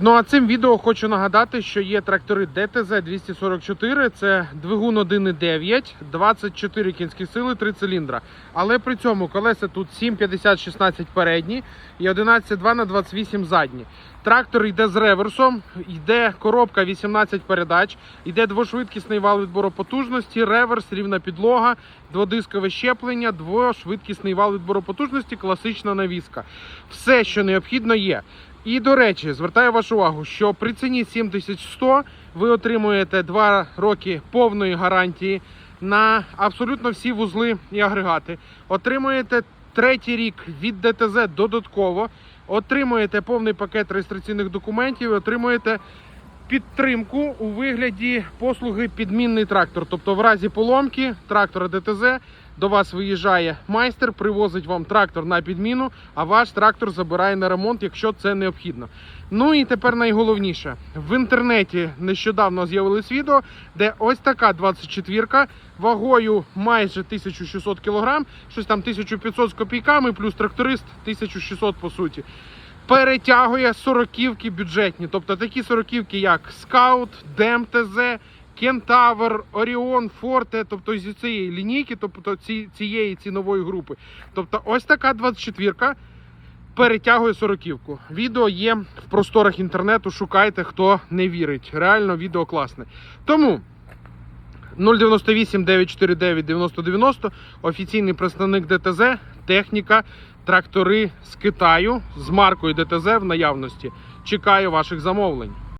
Ну а цим відео хочу нагадати, що є трактори DTZ 244, це двигун 1.9, 24 кінські сили, 3 циліндра. Але при цьому колеса тут 7,50-16 передні і 11,2 на 28 задні. Трактор йде з реверсом, йде коробка 18 передач, йде двошвидкісний вал відбору потужності, реверс, рівна підлога, дводискове щеплення, двошвидкісний вал відбору потужності, класична навіска. Все, що необхідно, є. І до речі, звертаю вашу увагу, що при ціні 7100 ви отримуєте 2 роки повної гарантії на абсолютно всі вузли і агрегати. Отримуєте третій рік від ДТЗ додатково. Отримуєте повний пакет реєстраційних документів, отримуєте підтримку у вигляді послуги підмінний трактор. Тобто, в разі поломки трактора ДТЗ до вас виїжджає майстер, привозить вам трактор на підміну, а ваш трактор забирає на ремонт, якщо це необхідно. Ну і тепер найголовніше. В інтернеті нещодавно з'явилось відео, де ось така 24-ка вагою майже 1600 кг, щось там 1500 з копійками, плюс тракторист 1600 по суті. Перетягує сороківки бюджетні, тобто такі сороківки, як Scout, DMTZ, Кентавр, Оріон, Форте, тобто зі цієї лінійки, тобто цієї цінової групи. Тобто, ось така 24-ка перетягує сороківку. Відео є в просторах інтернету. Шукайте, хто не вірить. Реально відео класне. Тому 098 949 9090 офіційний представник ДТЗ, техніка, трактори з Китаю з маркою ДТЗ в наявності. Чекаю ваших замовлень.